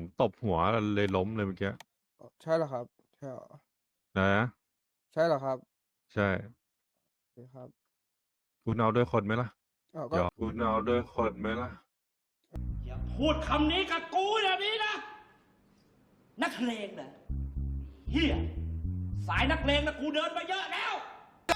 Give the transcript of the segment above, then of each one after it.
ผมตบหัวเลยล้มเลยเมื่อกี้อ๋อใช่เหรอครับ ใช่เหรอนะ ใช่เหรอครับใช่โอเคครับคุณเอาด้วยคนไหมล่ะอ้าวก็ เดี๋ยวคุณเอาด้วยคนไหมล่ะ อย่าพูดคำนี้กับกูแบบนี้นะ นักเลงนะเฮียสายนักเลงนะกูเดินมาเยอะแล้วต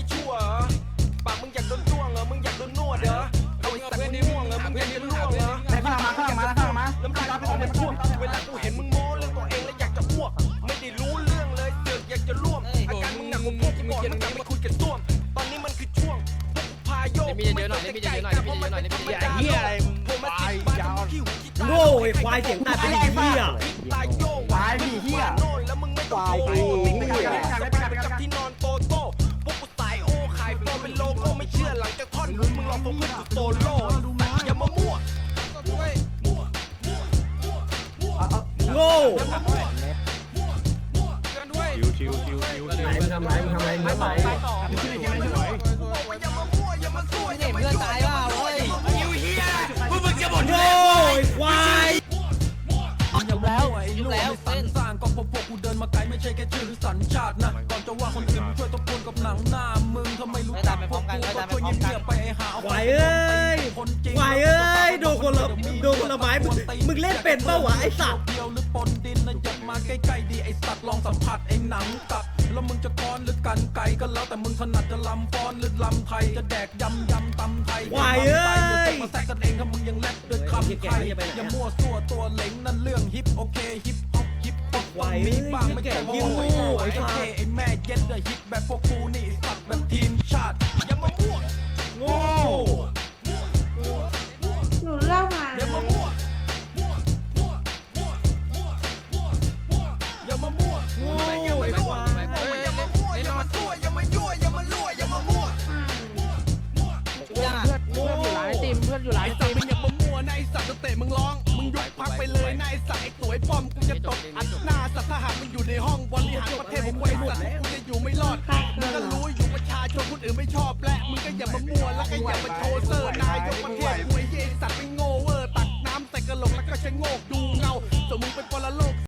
ไม่ชั่วปากมึงอยากโดนจ้วงเหรอมึงอยากโดนนวดเหรอเอาไอ้สัตว์มึงง่วงเหรอมึงอยากโดนล่วงเหรอไหนข้างหลังมาข้างหลังมาแล้วข้างหลังมาน้ำลายออกมาท่วมเวลากูเห็นมึงโม้เรื่องตัวเองแล้วอยากจะอ้วกไม่ได้รู้เรื่องเลยเสือกอยากจะร่วมอาการมึงหนักกว่าพวกกูบอกมึงกลับไปคุยกับส้วมตอนนี้มันคือช่วงพวกกูพาโยกไม่ต้องจะไกลแต่เพราะมันเป็นธรรมดาเหี้ยอะไรมึงผมมาติดบ้านมึงขี้หูขี้ตาโง่ไอ้ควายเสียงตายเป็นเหี้ย ตายโยงตายดิเหี้ย แล้วมึงไม่ต้องโทรไชิวชิวชิวชิวชิวมึงทำไรมึงทำไรมึงทำไรอย่ามามั่วย่ามาซั่วอย่ามาเพื่อนตายว่าเว้ยยิวเฮียพวกมึงจะบ่นโง่ไอ้ควายยุบแล้วยุบแล้วเสันสร้างก็พบพวกกูเดินมาไกลไม่ใช่แค่ชื่อหรือสัญชาตินะก่อนจะว่าคนอื่นมึงช่วยตบกวนกับหนังหน้ามึงทำไมรู้จักพวกกูก็ช่วยเงียบๆไปไอ้หาควายเอ้ยคนจริงควเอ้ยโดนคนละโดนคนละไม้มึงมึงเล่นเป็นเปล่าวะไอ้สัตว์ ใกล้ๆดีไอสัตว์ลองสัมผัสไอหนังกัดแล้วมึงจะก้อนหรือกันไก่ก็แล้วแต่มึงถนัดจะลำฟ้อนหรือลำไทยจะแดกยำยำตำไทยวายเอ้ยมาแซกกันเองถ้ามึงยังแลบด้วยคำไทยอย่ามั่วซั่วตัวเล็งนั่นเรื่องฮิปโอเคฮิปฮอปฮิปฮอปควายเอ้มียบ้างไม่แก่ยิ่งงโง่โง่ไอ้ไอ้สัสัสไอแม่เย็นเดอะฮิตแบบพวกกูนี่สัตว์แบบที อย่ามามั่วโง่ไอ้สัตว์มึงอย่ามามั่วนะไอ้สัตว์จะเตะมึงร้องมึงยุบพักไปเลยนะไอ้สัตว์ไอ้สวยป้อมกูจะตบอัดหน้าสัตว์ถ้าหากมึงอยู่ในห้องบริหารประเทศผมไว้สัตว์กูจะอยู่ไม่รอดมึงก็รู้อยู่ประชาชนคนอื่นไม่ชอบและมึงก็อย่ามามั่วแล้วก็อย่ามาโชว์เซอร์นายกประเทศ